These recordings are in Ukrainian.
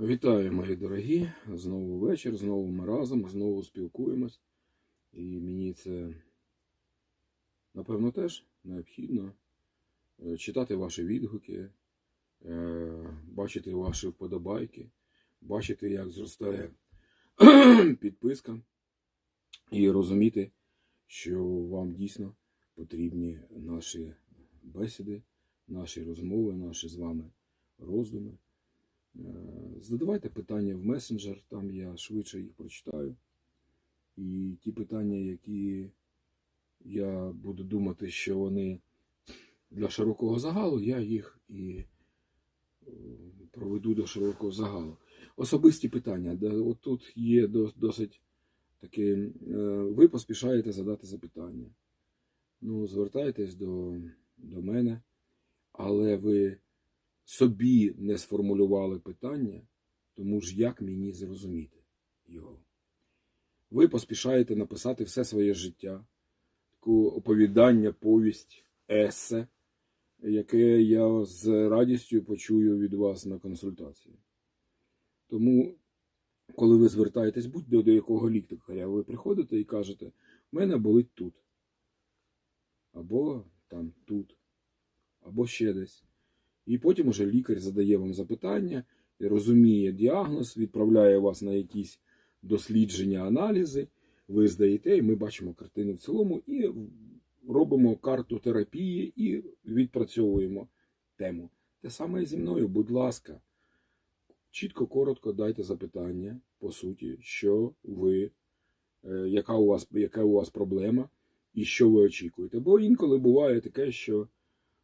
Вітаю, мої дорогі! Знову вечір, знову ми разом, знову спілкуємось. І мені це, напевно, теж необхідно е, читати ваші відгуки, е, бачити ваші вподобайки, бачити, як зростає підписка, і розуміти, що вам дійсно потрібні наші бесіди, наші розмови, наші з вами роздуми. Е, Задавайте питання в месенджер, там я швидше їх прочитаю. І ті питання, які я буду думати, що вони для широкого загалу, я їх і е, проведу до широкого загалу. Особисті питання. От тут є досить таке, ви поспішаєте задати запитання. Ну, звертайтесь до, до мене, але ви собі не сформулювали питання, тому ж як мені зрозуміти його? Ви поспішаєте написати все своє життя, таку оповідання, повість, есе, яке я з радістю почую від вас на консультації. Тому, коли ви звертаєтесь будь-до до якого лікаря, ви приходите і кажете, в мене болить тут. Або там тут, або ще десь. І потім уже лікар задає вам запитання, розуміє діагноз, відправляє вас на якісь дослідження, аналізи. Ви здаєте, і ми бачимо картину в цілому, і робимо карту терапії і відпрацьовуємо тему. Те саме і зі мною, будь ласка, чітко, коротко дайте запитання, по суті, що ви, е, яка у вас, яка у вас проблема і що ви очікуєте. Бо інколи буває таке, що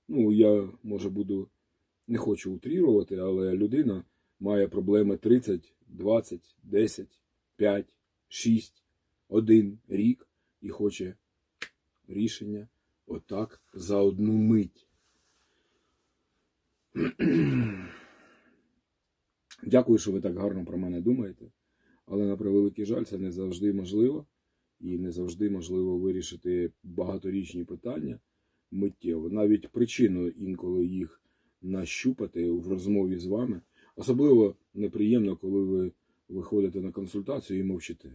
ну, я може буду не хочу утрірувати, але людина має проблеми 30, 20, 10, 5, 6, 1 рік і хоче рішення отак за одну мить. Дякую, що ви так гарно про мене думаєте, але на превеликий жаль, це не завжди можливо, і не завжди можливо вирішити багаторічні питання миттєво. Навіть причину інколи їх нащупати в розмові з вами. Особливо неприємно, коли ви виходите на консультацію і мовчите.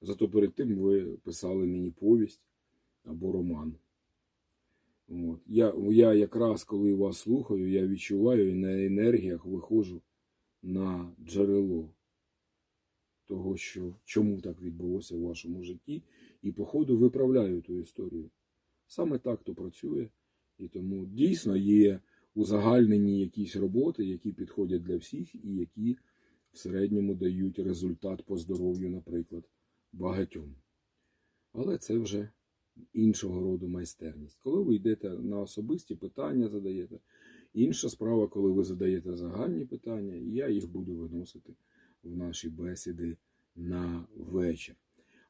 Зато перед тим ви писали мені повість або роман. От. Я, я якраз коли вас слухаю, я відчуваю і на енергіях виходжу на джерело того, що чому так відбулося в вашому житті, і по ходу виправляю ту історію. Саме так то працює, і тому дійсно є узагальнені якісь роботи, які підходять для всіх і які в середньому дають результат по здоров'ю, наприклад, багатьом. Але це вже іншого роду майстерність. Коли ви йдете на особисті питання, задаєте. Інша справа, коли ви задаєте загальні питання, і я їх буду виносити в наші бесіди на вечір.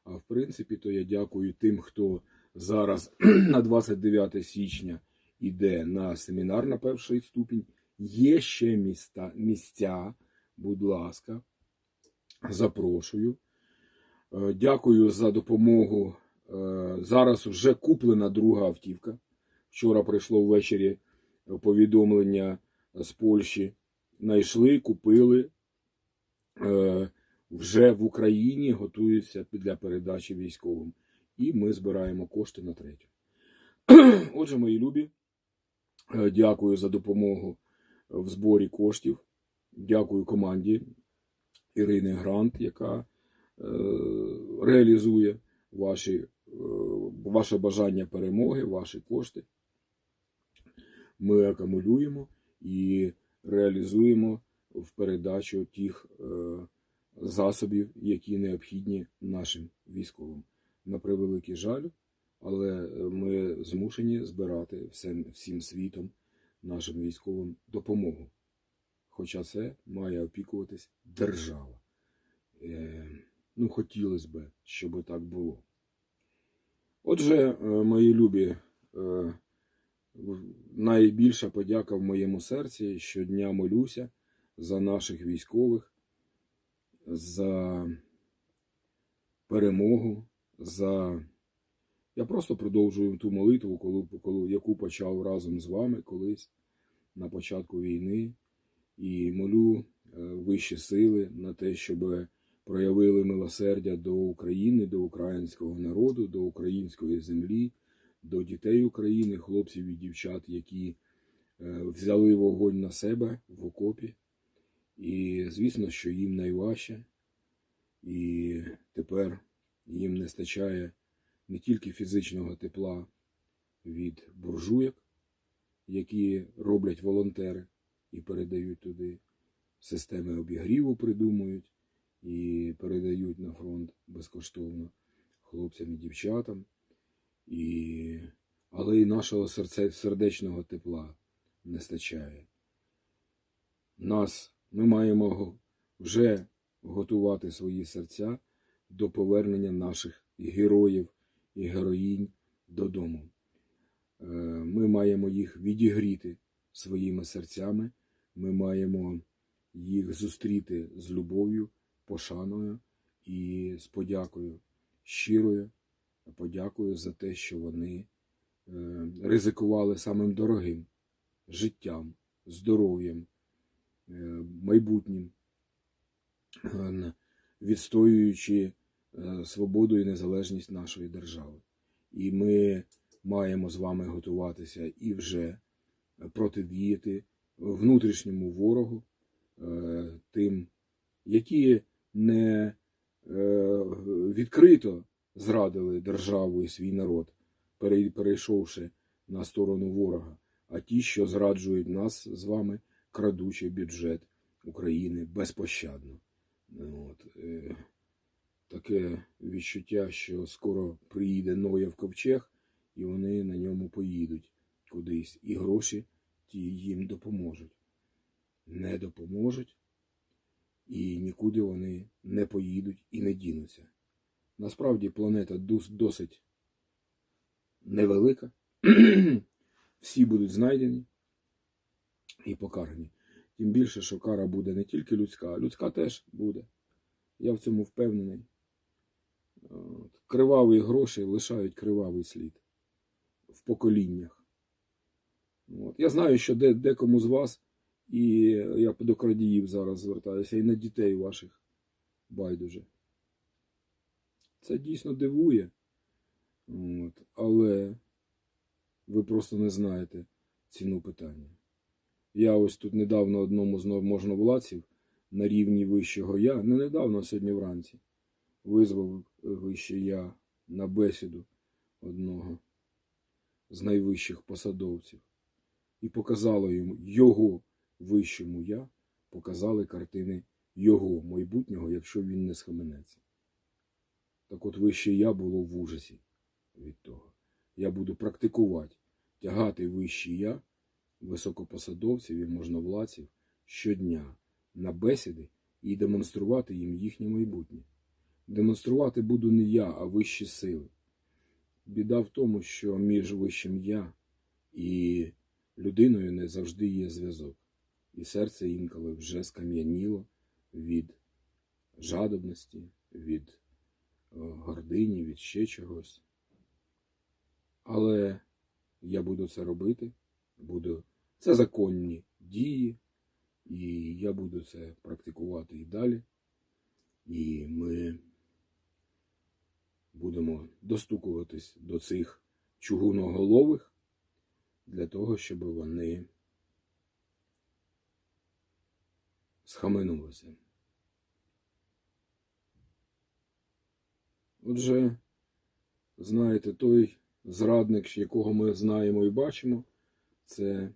А в принципі, то я дякую тим, хто зараз на 29 січня іде на семінар на перший ступінь. Є ще міста, місця, будь ласка, запрошую. Е, Дякую за допомогу. Е, Зараз вже куплена друга автівка. Вчора прийшло ввечері повідомлення з Польщі. Найшли, купили. Е, Вже в Україні готуються для передачі військовим. І ми збираємо кошти на третю. Отже, мої любі, дякую за допомогу в зборі коштів. Дякую команді Ірини Грант, яка е, реалізує ваші, е, ваше бажання перемоги, ваші кошти. Ми акумулюємо і реалізуємо в передачу тих е, засобів, які необхідні нашим військовим. На превеликий жаль, але ми змушені збирати всім, всім світом нашим військовим допомогу. Хоча це має опікуватись держава. Е, ну, хотілося б, щоб так було. Отже, е, мої любі, е, найбільша подяка в моєму серці. Щодня молюся за наших військових, за перемогу, за. Я просто продовжую ту молитву, коли, коли, яку почав разом з вами колись на початку війни. І молю е, вищі сили, на те, щоб проявили милосердя до України, до українського народу, до української землі, до дітей України, хлопців і дівчат, які е, взяли вогонь на себе в окопі. І звісно, що їм найважче, і тепер їм не стачає не тільки фізичного тепла від буржуєк, які роблять волонтери і передають туди, системи обігріву придумують і передають на фронт безкоштовно хлопцям і дівчатам, і... але і нашого серце... сердечного тепла не стачає. Нас ми маємо вже готувати свої серця до повернення наших героїв і героїнь додому. Е, Ми маємо їх відігріти своїми серцями, ми маємо їх зустріти з любов'ю, пошаною і з подякою, щирою подякою за те, що вони е, ризикували самим дорогим життям, здоров'ям, е, майбутнім, відстоюючи свободу і незалежність нашої держави. І ми маємо з вами готуватися і вже протидіяти внутрішньому ворогу, е, тим, які не е, відкрито зрадили державу і свій народ, перейшовши на сторону ворога, а ті, що зраджують нас з вами, крадучи бюджет України безпощадно. Ну, От, е, таке відчуття, що скоро приїде Ноєв ковчег, і вони на ньому поїдуть кудись, і гроші ті їм допоможуть. Не допоможуть, і нікуди вони не поїдуть і не дінуться. Насправді планета досить невелика. Всі будуть знайдені і покарані. Тим більше, що кара буде не тільки людська, а людська теж буде. Я в цьому впевнений. Криваві гроші лишають кривавий слід в поколіннях. От. Я знаю, що де, декому з вас, і я до крадіїв зараз звертаюся, і на дітей ваших байдуже. Це дійсно дивує. От. Але ви просто не знаєте ціну питання. Я ось тут недавно одному з можновладців на рівні вищого я, не недавно, а сьогодні вранці, визвав вище я на бесіду одного з найвищих посадовців і показало йому його вищому я, показали картини його майбутнього, якщо він не схаменеться. Так от вище я було в ужасі від того. Я буду практикувати, тягати вище я високопосадовців і можновладців щодня на бесіди і демонструвати їм їхнє майбутнє. Демонструвати буду не я, а вищі сили. Біда в тому, що між вищим я і людиною не завжди є зв'язок. І серце інколи вже скам'яніло від жадобності, від е, гордині, від ще чогось. Але я буду це робити, буду це законні дії, і я буду це практикувати і далі. І ми будемо достукуватись до цих чугуноголових для того, щоб вони схаменулися. Отже, знаєте, той зрадник, якого ми знаємо і бачимо, це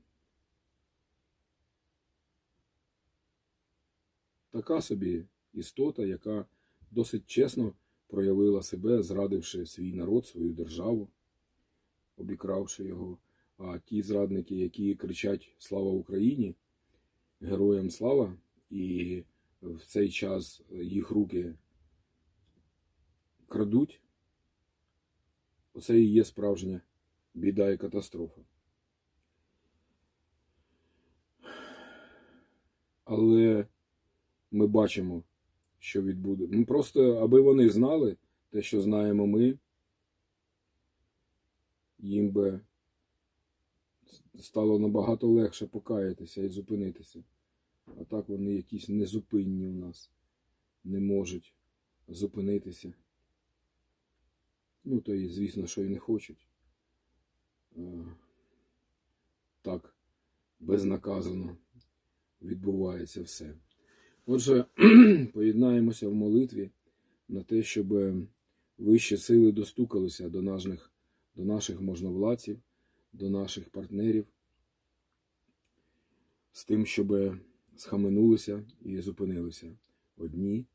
така собі істота, яка досить чесно проявила себе, зрадивши свій народ, свою державу, обікравши його. А ті зрадники, які кричать Слава Україні, героям слава, і в цей час їх руки крадуть, оце і є справжня біда і катастрофа. Але ми бачимо, що відбуде. Ну, просто аби вони знали те, що знаємо ми, їм би стало набагато легше покаятися і зупинитися А так вони якісь незупинні у нас, не можуть зупинитися. Ну, то і звісно, що і не хочуть. Так, безнаказано відбувається все. Отже, поєднаємося в молитві на те, щоб вищі сили достукалися до наших, до наших можновладців, до наших партнерів, з тим, щоб схаменулися і зупинилися одні,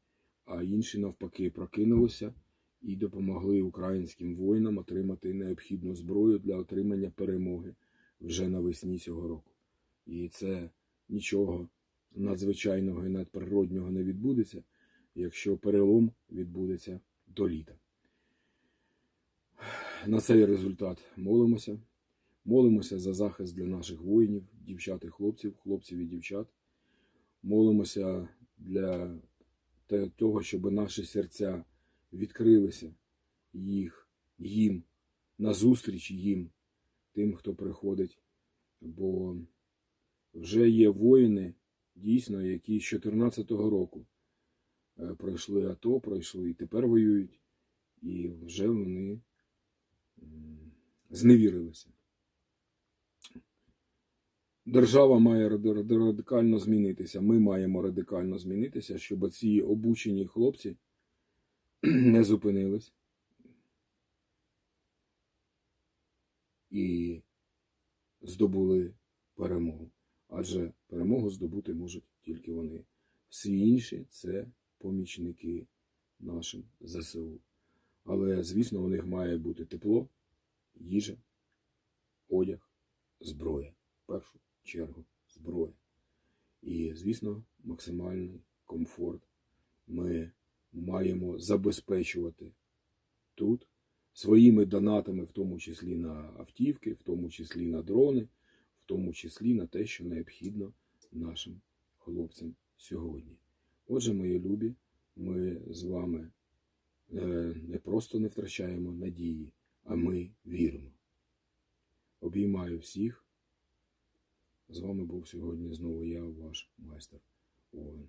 а інші навпаки прокинулися і допомогли українським воїнам отримати необхідну зброю для отримання перемоги вже навесні цього року. І це нічого надзвичайного і надприроднього не відбудеться, якщо перелом відбудеться до літа. На цей результат молимося. Молимося за захист для наших воїнів, дівчат і хлопців, хлопців і дівчат. Молимося для того, щоб наші серця відкрилися їх, їм, назустріч їм, тим, хто приходить. Бо вже є воїни, дійсно, які з 2014 року е, пройшли АТО, пройшли і тепер воюють, і вже вони зневірилися. Держава має ради- ради- радикально змінитися. Ми маємо радикально змінитися, щоб ці обучені хлопці не зупинились. І здобули перемогу. Адже перемогу здобути можуть тільки вони. Всі інші це помічники нашим ЗСУ. Але, звісно, у них має бути тепло, їжа, одяг, зброя. В першу чергу зброя. І, звісно, максимальний комфорт ми маємо забезпечувати тут своїми донатами, в тому числі на автівки, в тому числі на дрони, в тому числі на те, що необхідно нашим хлопцям сьогодні. Отже, мої любі, ми з вами е, не просто не втрачаємо надії, а ми віримо. Обіймаю всіх. З вами був сьогодні знову я, ваш майстер Овен.